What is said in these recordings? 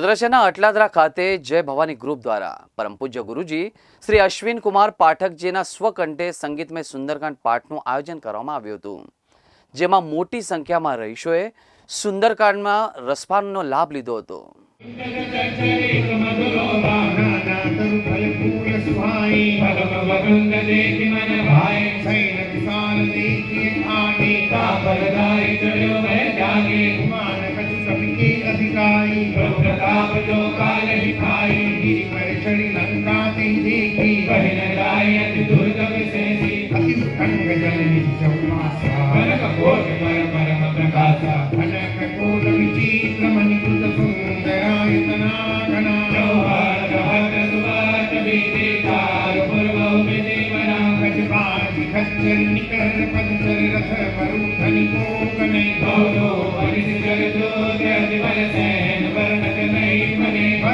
વડોદરા અટલાદરા ખાતે જય ભવાની ગ્રુપ દ્વારા પરમ પૂજ્ય ગુરુજી શ્રી અશ્વિન કુમાર પાઠકજીના સ્વકંઠે સંગીતમય સુંદરકાંડ પાઠનું આયોજન કરવામાં આવ્યું હતું. જેમાં મોટી સંખ્યામાં રહીશોએ સુંદરકાંડમાં રસપાનનો લાભ લીધો હતો. आप जो काल दिखाई की परिचरी लंका तिथि की बहन गायत दुर्गम से सी अति संग जल निचमासा कनक भोग पर परम प्रकाशा अनक कोल विचित्र मणिकुंद सुंदरायतना घना जौहर रहत सुवात बीते कार पूर्व उपदे मना खजपाति खच्चर निकर पदचर रथ वरुण धनिको कने गौर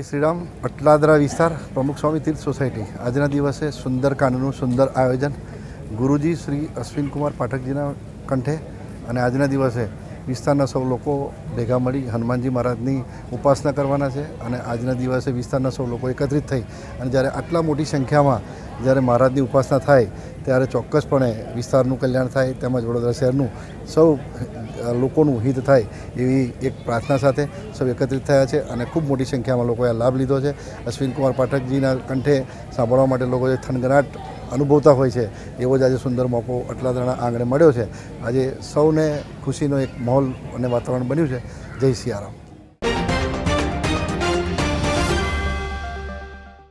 શ્રીરામ, અટલાદરા વિસ્તાર, પ્રમુખ સ્વામી તીર્થ સોસાયટી. આજના દિવસે સુંદરકાંડનું સુંદર આયોજન ગુરુજી શ્રી અશ્વિનકુમાર પાઠકજીના કંઠે અને આજના દિવસે વિસ્તારના સૌ લોકો ભેગા મળી હનુમાનજી મહારાજની ઉપાસના કરવાના છે અને આજના દિવસે વિસ્તારના સૌ લોકો એકત્રિત થઈ અને જ્યારે આટલા મોટી સંખ્યામાં જ્યારે મહારાજની ઉપાસના થાય ત્યારે ચોક્કસપણે વિસ્તારનું કલ્યાણ થાય તેમજ વડોદરા શહેરનું સૌ લોકોનું હિત થાય એવી એક પ્રાર્થના સાથે સૌ એકત્રિત થયા છે અને ખૂબ મોટી સંખ્યામાં લોકોએ લાભ લીધો છે. અશ્વિનકુમાર પાઠકજીના કંઠે સાંભળવા માટે લોકો જે થનગનાટ અનુભવતા હોય છે. એવો જ આજે સુંદર મોકો અટલાદરાના આંગણે મળ્યો છે. આજે સૌને ખુશીનો એક માહોલ અને વાતાવરણ બન્યું છે. જય સિયારામ.